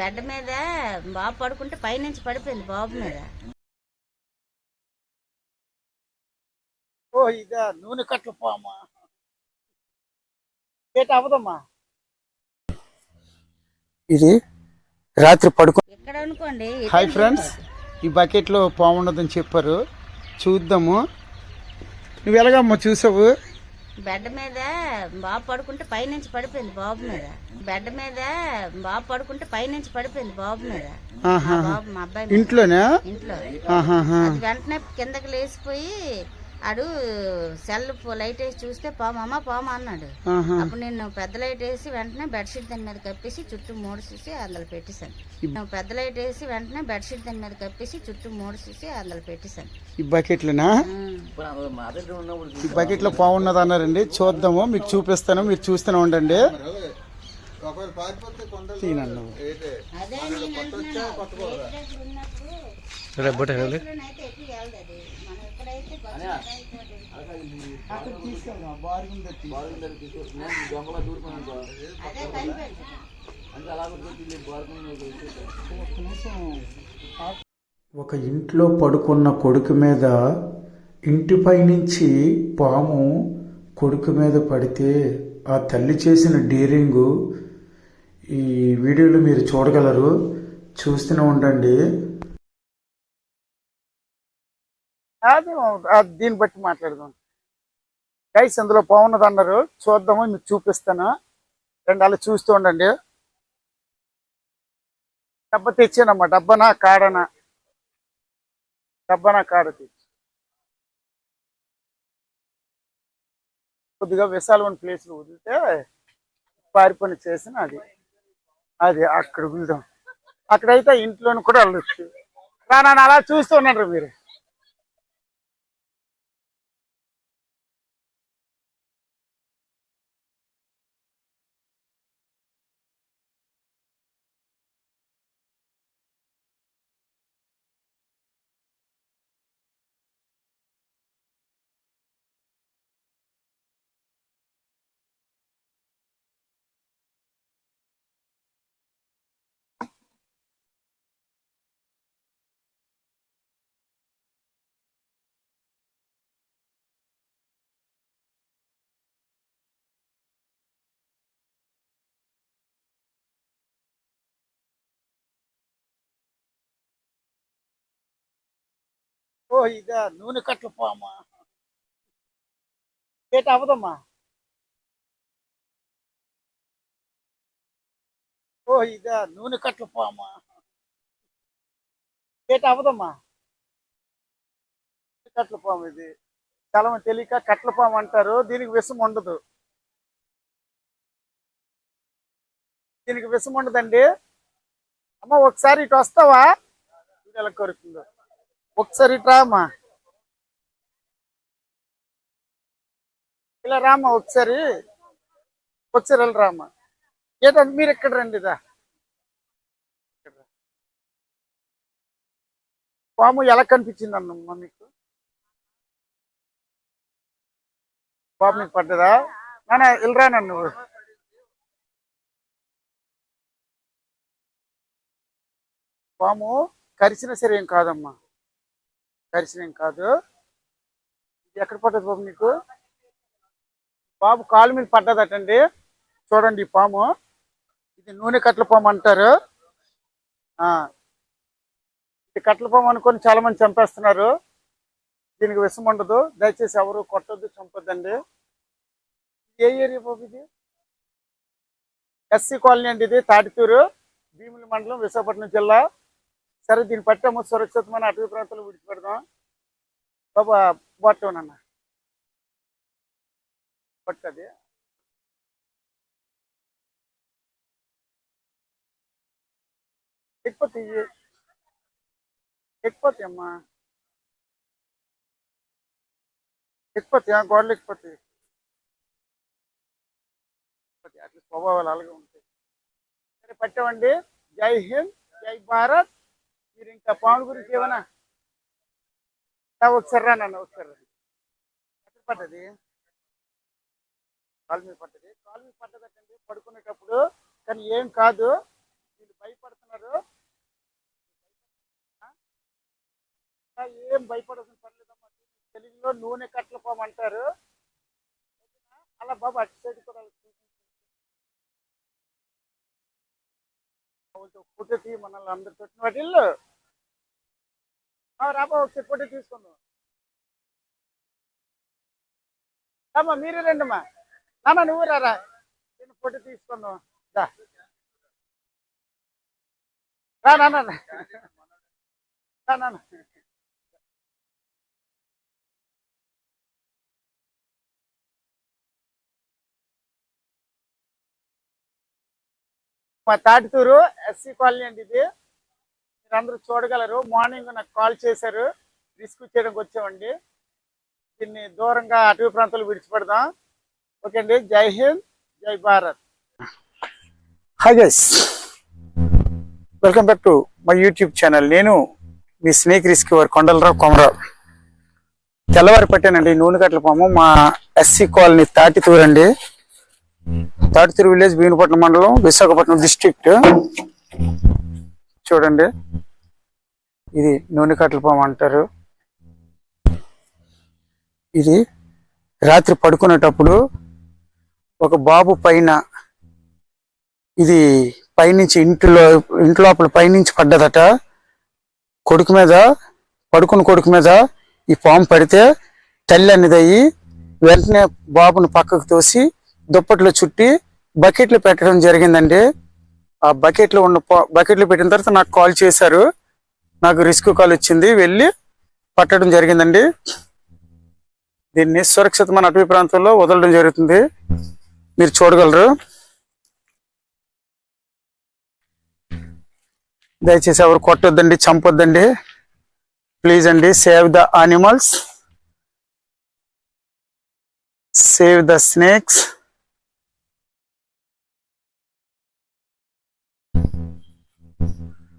Bed మీద బాబు పడుకుంటే పైనుంచి పడిపోయింది బాబు మీద. ఓ ఇదా నూనె కట్లు పోమ్మా. ఏట అవదమ్మా ఇది రాత్రి పడుకో ఇక్కడ అనుకోండి హాయ్ ఫ్రెండ్స్ ఈ బకెట్లో పాము ఉన్నదని చెప్పారు. చూద్దాము. నువ్వు ఎలాగమ్మా చూసావు? బెడ్ మీద బాబు పడుకుంటే పైనుంచి పడిపోయింది బాబు మీద. బెడ్ మీద బాబు పడుకుంటే పైనుంచి పడిపోయింది బాబు మీద. బాబు మా అబ్బాయి. ఇంట్లోనే? ఇంట్లో. వెంటనే కిందకి లేచిపోయి ఆడు సెల్ లైట్ వేసి చూస్తే పాము అమ్మ పాము అన్నాడు. అప్పుడు నేను పెద్ద లైట్ వేసి వెంటనే బెడ్షీట్ దాని మీద కప్పేసి చుట్టూ మూడేసి అందులో పెట్టేశాను. నేను పెద్ద లైట్ వేసి వెంటనే బెడ్షీట్ దాని మీద కప్పేసి చుట్టూ మూడేసి అందులో పెట్టేశాను. ఈ బకెట్లోనా? ఈ బకెట్లో పాము ఉన్నది అన్నారండి చూద్దాము మీకు చూపిస్తాను మీరు చూస్తూనే ఉండండి. ఒక ఇంట్లో పడుకున్న కొడుకు మీద ఇంటిపై నుంచి పాము కొడుకు మీద పడితే ఆ తల్లి చేసిన డీరింగు ఈ వీడియోలో మీరు చూడగలరు. చూస్తూనే ఉండండి. అది దీన్ని బట్టి మాట్లాడదాం. గైస్ ఇందులో బాగున్నది అన్నారు. చూద్దాము మీకు చూపిస్తాను. రెండు అలా చూస్తూ ఉండండి. డబ్బా తెచ్చానమ్మా డబ్బనా కాడనా? డబ్బనా కాడ తెచ్చి. కొద్దిగా విశాలమైన ప్లేస్లో వదిలితే పారిపని చేసిన అది. అది అక్కడ వదులుదాం అక్కడైతే ఇంట్లోని కూడా వెళ్ళొచ్చు. రానని అలా చూస్తూ ఉన్నారు మీరు. ఓ ఇదా నూనె కట్లు పోమ్మా. ఏట అవదమ్మా ఓ ఇదా నూనె కట్లు పోమ్మా. ఏట అవదమ్మా కట్ల పాము ఇది. చాలా మంది తెలియక కట్ల పాము అంటారు. దీనికి విషం ఉండదు. దీనికి విషం ఉండదండి. అమ్మ ఒకసారి ఇటు వస్తావా? ఇది ఎలా ఒకసారి రామా ఇలా రామా ఒకసారి. ఒకసారి వెళ్ళి రామా ఏంటంటే మీరు ఎక్కడ రండి ఇదా. పాము ఎలా కనిపించింది అన్నమ్మా మీకు? పాము మీకు పడ్డదా? నాన్న వెళ్ళరా నన్ను. పాము కరిసిన సరే ఏం కాదమ్మా. దర్శనం కాదు. ఇది ఎక్కడ పడ్డది బాబు నీకు? బాబు కాలు మీద పడ్డదటండి. చూడండి ఈ పాము. ఇది నూనె కట్ల పాము అంటారు. ఆ, ఇది కట్ల పాము అనుకొని చాలా మంది చంపేస్తున్నారు. దీనికి విషం ఉండదు. దయచేసి ఎవరు కొట్టద్దు చంపొద్దండి. ఏ ఏరియా బాబు ఇది? ఎస్సీ కాలనీ అండి ఇది తాటితూరు భీముల మండలం విశాఖపట్నం జిల్లా. సరే దీన్ని పట్టాము. సురక్షితమైన అటవీ ప్రాంతంలో విడిచిపెడదాం. బాబా బాటోనన్న పట్టది. ఎక్కిపోతే ఎక్కిపోతాయి అమ్మా. ఎక్కిపోతాయి గోడలు ఎక్కిపోతాయి ఎక్కిపోతాయి. అట్లా స్వభావాలు అలాగే ఉంటాయి. సరే పట్టామండి. జై హింద్ జై భారత్. మీరు ఇంకా పాముల గురించి ఏమన్నా ఒకసారి రా నన్ను ఒకసారి రా. ఎక్కడ పడ్డది. కాలు మీద పడ్డది. కాలు మీద పడ్డదటండి పడుకునేటప్పుడు కానీ ఏం కాదు. వీళ్ళు భయపడుతున్నారు. ఏం భయపడాల్సిన పర్లేదమ్మా. తెలుగులో నూనె కట్టల పాము అంటారు. అలా బాబు అటు సైడ్ కూడా ఫోటో తీ మనల్ని అందరు పెట్టిన వాటిల్లో రాబా ఒకసారి ఫోటో తీసుకుందాం. రామ్మా మీరే రండమ్మా. నాన్న నువ్వు రారా నేను ఫోటో తీసుకుందాం. దా రా నాన్న రా నాన్న మా తాటితూరు ఎస్సీ కాలనీ అండి ఇది. మీరు అందరూ చూడగలరు. మార్నింగ్ నాకు కాల్ చేశారు. రిస్క్ చేయడానికి వచ్చామండి. దీన్ని దూరంగా అటవీ ప్రాంతాలు విడిచిపెడదాం. ఓకే అండి. జై హింద్ జై Bharat. Hi guys welcome back to my YouTube channel నేను మీ స్నేక్ రిస్క్ వారి కొండలరావు కొమరావు. తెల్లవారి పట్టానండి నూనె పాము. మా ఎస్సీ కాలనీ తాటితూరు అండి తాటితూరు విలేజ్ భీమపట్నం మండలం విశాఖపట్నం డిస్ట్రిక్ట్. చూడండి. ఇది నూనె కట్టలపాము అంటారు. ఇది రాత్రి పడుకునేటప్పుడు ఒక బాబు పైన ఇది పైనుంచి ఇంటిలో ఇంటి లోపల పైనుంచి పడ్డదట. కొడుకు మీద పడుకున్న కొడుకు మీద ఈ పాము పడితే తల్లి అయ్యి వెంటనే బాబుని పక్కకు తోసి దుప్పట్లో చుట్టి బకెట్లు పెట్టడం జరిగిందండి. ఆ బకెట్లో ఉన్న బకెట్లో బకెట్లు పెట్టిన తర్వాత నాకు కాల్ చేశారు. నాకు రిస్క్ కాల్ వచ్చింది. వెళ్ళి పట్టడం జరిగిందండి. దీన్ని సురక్షితమైన అటవీ ప్రాంతంలో వదలడం జరుగుతుంది. మీరు చూడగలరు. దయచేసి ఎవరు కొట్టొద్దండి చంపొద్దండి. ప్లీజ్ అండి save the animals save the snakes Mm-hmm.